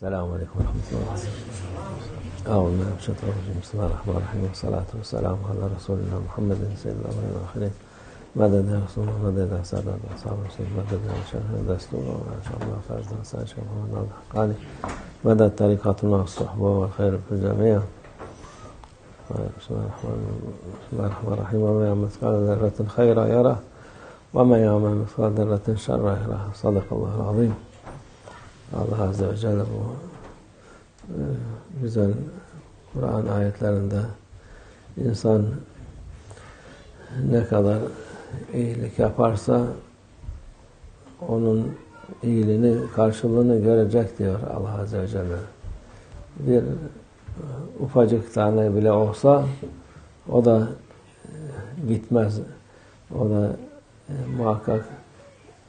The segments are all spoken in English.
السلام عليكم ورحمة الله أعوذ بالله من الشيطان الرجيم بسم الله الرحمن الرحيم والصلاة والسلام على رسول الله محمد سيد الأولين والآخرين مدد يا رسول الله مدد يا سادة أصحاب رسول مدد يا شيخ دستور وإن شاء الله فرز نسأل شيخ محمد الحقاني مدد طريقتنا والصحبة والخير في الجميع. بسم الله الرحمن الله الرحيم. وما يعمل مثقال ذرة خيرا يره وما يعمل مثقال ذرة شرا يره. صدق الله العظيم. Allah Azze ve Celle bu e, güzel Kur'an ayetlerinde insan ne kadar iyilik yaparsa onun iyiliğini, karşılığını görecek diyor Allah Azze ve Celle. Bir ufacık tane bile olsa o da gitmez. O da e, muhakkak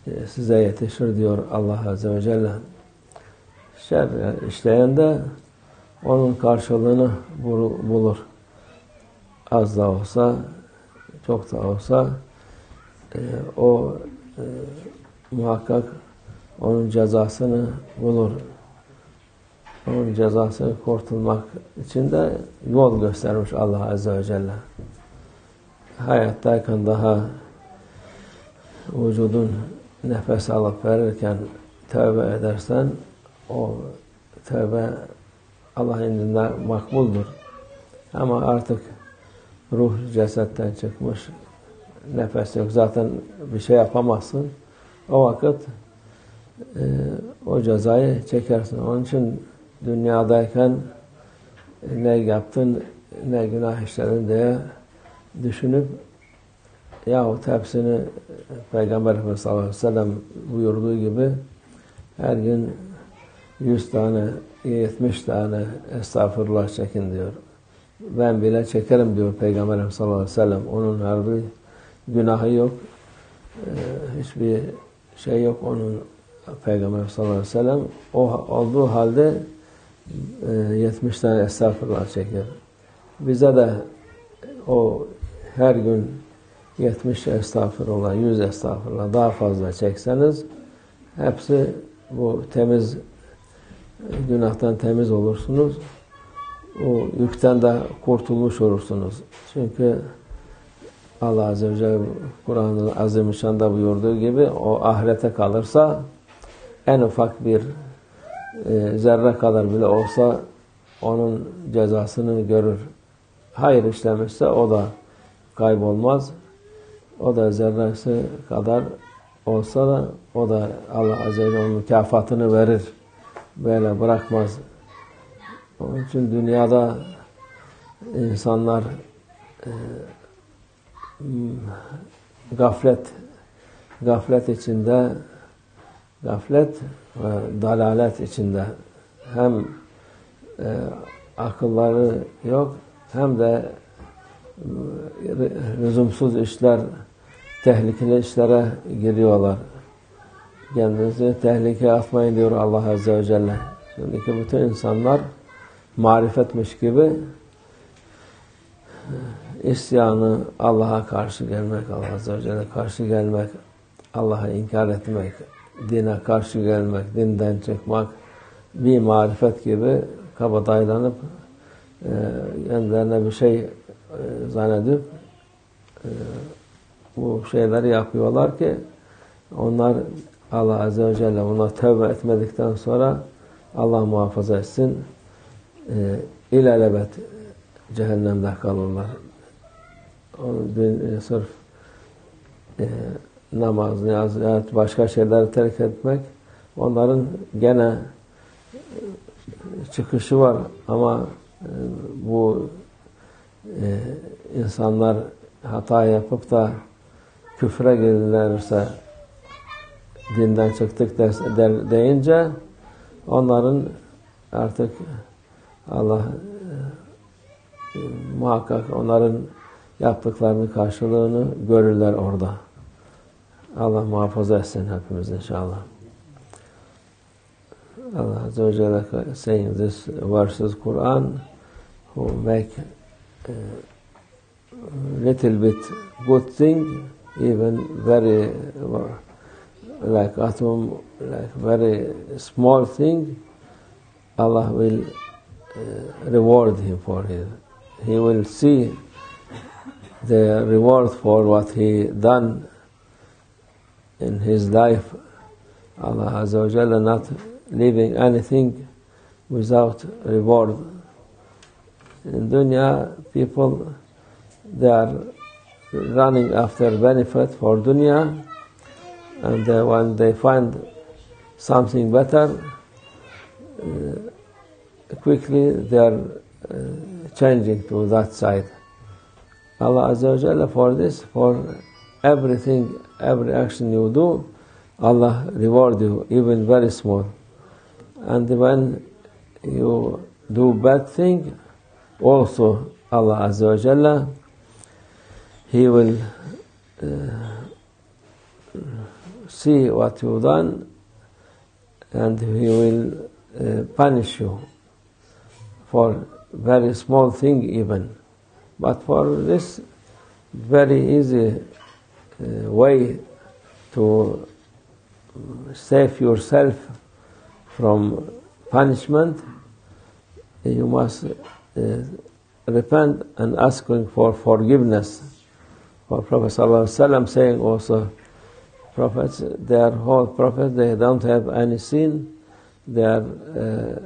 e, size yetişir diyor Allah Azze ve Celle şer işleyen de onun karşılığını bulur. Az da olsa, çok da olsa e, o e, muhakkak onun cezasını bulur. Onun cezasını kurtulmak için de yol göstermiş Allah Azze ve Celle. Hayattayken daha vücudun nefes alıp verirken tövbe edersen o tövbe Allah indinde makbuldur. Ama artık ruh cesetten çıkmış, nefes yok. Zaten bir şey yapamazsın. O vakit e, o cezayı çekersin. Onun için dünyadayken e, ne yaptın, ne günah işledin diye düşünüp yahut hepsini Peygamber Efendimiz sallallahu aleyhi ve sellem buyurduğu gibi her gün 100 tane, 70 tane estağfurullah çekin diyor. Ben bile çekerim diyor Peygamber Efendimiz sallallahu aleyhi ve sellem. Onun harbi günahı yok. Ee, hiçbir şey yok onun Peygamber sallallahu aleyhi ve sellem. O olduğu halde e, 70 tane estağfurullah çeker. Bize de o her gün 70 estağfurullah, 100 estağfurullah daha fazla çekseniz hepsi bu temiz günahtan temiz olursunuz. O yükten de kurtulmuş olursunuz. Çünkü Allah Azze ve Celle Kur'an'ın Azimüşşan'da buyurduğu gibi o ahirete kalırsa en ufak bir e, zerre kadar bile olsa onun cezasını görür. Hayır işlemişse o da kaybolmaz. O da zerresi kadar olsa da o da Allah Azze ve Celle mükafatını verir böyle bırakmaz. Onun için dünyada insanlar e, gaflet gaflet içinde gaflet ve dalalet içinde hem e, akılları yok hem de lüzumsuz işler tehlikeli işlere giriyorlar kendinizi tehlikeye atmayın diyor Allah Azze ve Celle. Şimdiki bütün insanlar marifetmiş gibi isyanı Allah'a karşı gelmek, Allah Azze ve Celle karşı gelmek, Allah'a inkar etmek, dine karşı gelmek, dinden çıkmak bir marifet gibi kabadaylanıp e, kendilerine bir şey e, zannedip e, bu şeyleri yapıyorlar ki onlar Allah Azze ve Celle buna tövbe etmedikten sonra Allah muhafaza etsin e, cehennemde kalırlar. Onun sırf e, namaz, niyaz, başka şeyleri terk etmek onların gene çıkışı var ama e, bu e, insanlar hata yapıp da küfre gelirlerse dinden çıktık deyince onların artık Allah e, muhakkak onların yaptıklarının karşılığını görürler orada. Allah muhafaza etsin hepimiz inşallah. Allah Azze ve Celle saying this verses Quran who make a little bit good thing even very like atom, like very small thing, Allah will uh, reward him for it. He will see the reward for what he done in his life. Allah Azza wa Jalla not leaving anything without reward. In dunya, people they are running after benefit for dunya, and uh, when they find something better, uh, quickly they are uh, changing to that side. Allah Azza wa for this, for everything, every action you do, Allah reward you, even very small. And when you do bad thing, also Allah Azza wa Jalla, He will uh, see what you've done and He will uh, punish you for very small thing even. But for this very easy uh, way to save yourself from punishment, you must uh, repent and asking for forgiveness. For Prophet ﷺ saying also, prophets, they are whole prophets, they don't have any sin, they are uh,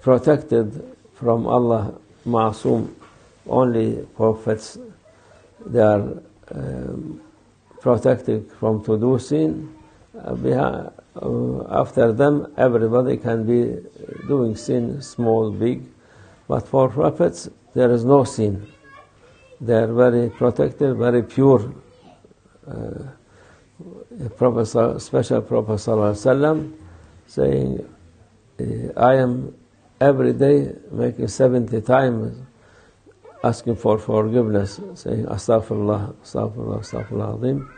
protected from Allah, ma'asum. Only prophets, they are um, protected from to do sin. Uh, uh, after them, everybody can be doing sin, small, big. But for prophets, there is no sin. They are very protected, very pure. Uh, Prophet, special Prophet Sallallahu saying, I am every day making 70 times asking for forgiveness, saying Astaghfirullah, Astaghfirullah, Astaghfirullah Azim.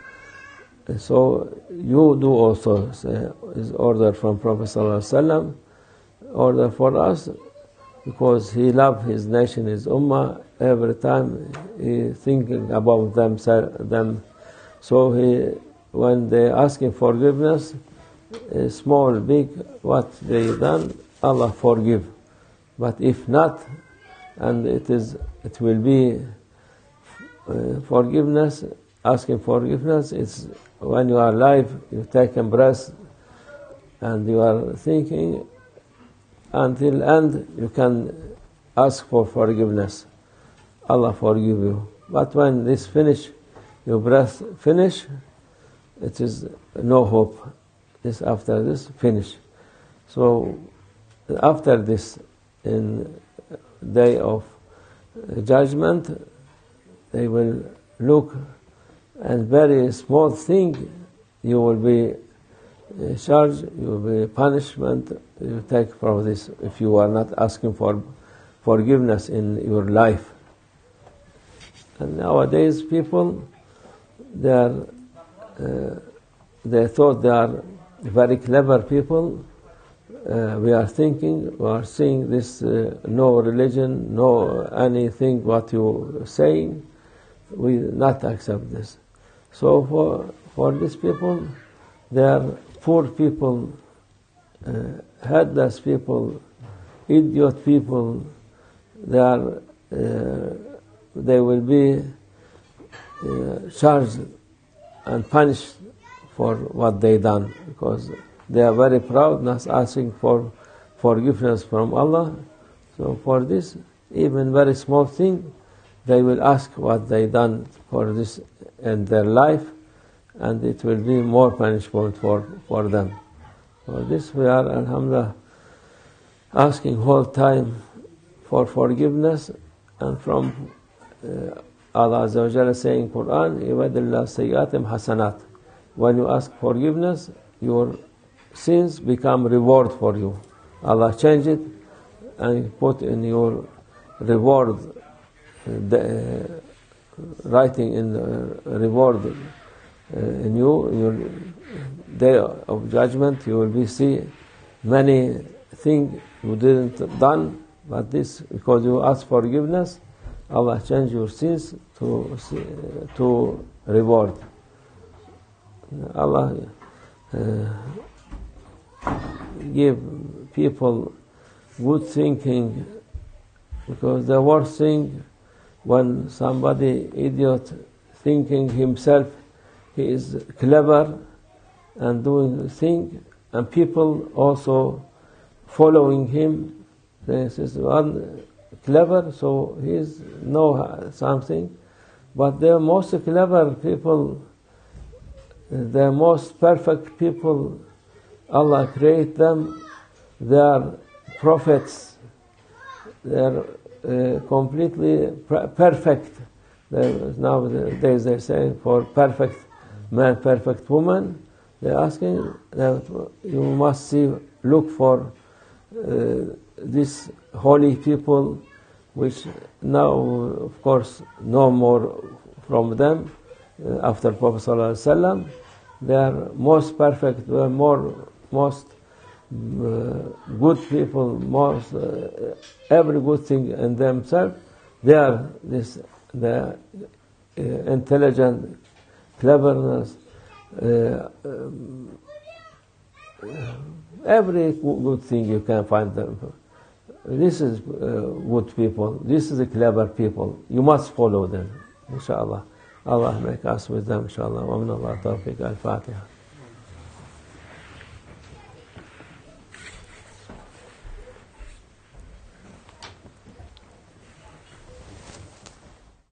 And so you do also, say, is order from Prophet Sallallahu order for us, because he loved his nation, his ummah, every time he thinking about them, them. So he, when they asking forgiveness, small, big, what they done, Allah forgive. But if not, and it is, it will be uh, forgiveness, asking forgiveness. It's when you are alive, you take a breath, and you are thinking until end, you can ask for forgiveness. Allah forgive you. But when this finish, your breath finish, it is no hope. This after this finish. So after this, in day of judgment, they will look and very small thing you will be charged, you will be punishment you take from this if you are not asking for forgiveness in your life. And nowadays people, they are, uh, they thought they are very clever people. Uh, we are thinking, we are seeing this uh, no religion, no anything what you saying, we not accept this. So for for these people, they are poor people, uh, headless people, idiot people. They are uh, they will be uh, charged and punished for what they done because they are very proud, not asking for forgiveness from Allah. So for this, even very small thing, they will ask what they done for this in their life, and it will be more punishment for, for them. For this we are, alhamdulillah, asking whole time for forgiveness and from uh, Allah Azza wa Jalla saying in Quran, hasanat. When you ask forgiveness, your sins become reward for you. Allah change it and put in your reward, the, uh, writing in uh, reward uh, in you, in your day of judgment, you will be see many things you didn't done, but this because you ask forgiveness, Allah change your sins to to reward. Allah uh, give people good thinking, because the worst thing when somebody idiot thinking himself he is clever and doing thing, and people also following him. This is one clever, so he know something. But the most clever people, the most perfect people, Allah create them. They are prophets. They are uh, completely perfect. Nowadays they say for perfect man, perfect woman. They're asking that you must see, look for uh, these holy people, which now, of course, no more from them uh, after Prophet ﷺ. They are most perfect, they more, most uh, good people, most uh, every good thing in themselves. They are this the uh, intelligent, cleverness, uh, um, every good thing you can find them. This is uh, good people. This is clever people. You must follow them. Inshallah. Allah make us with them. Inshallah. Wa min Allah tawfiq. Al-Fatiha.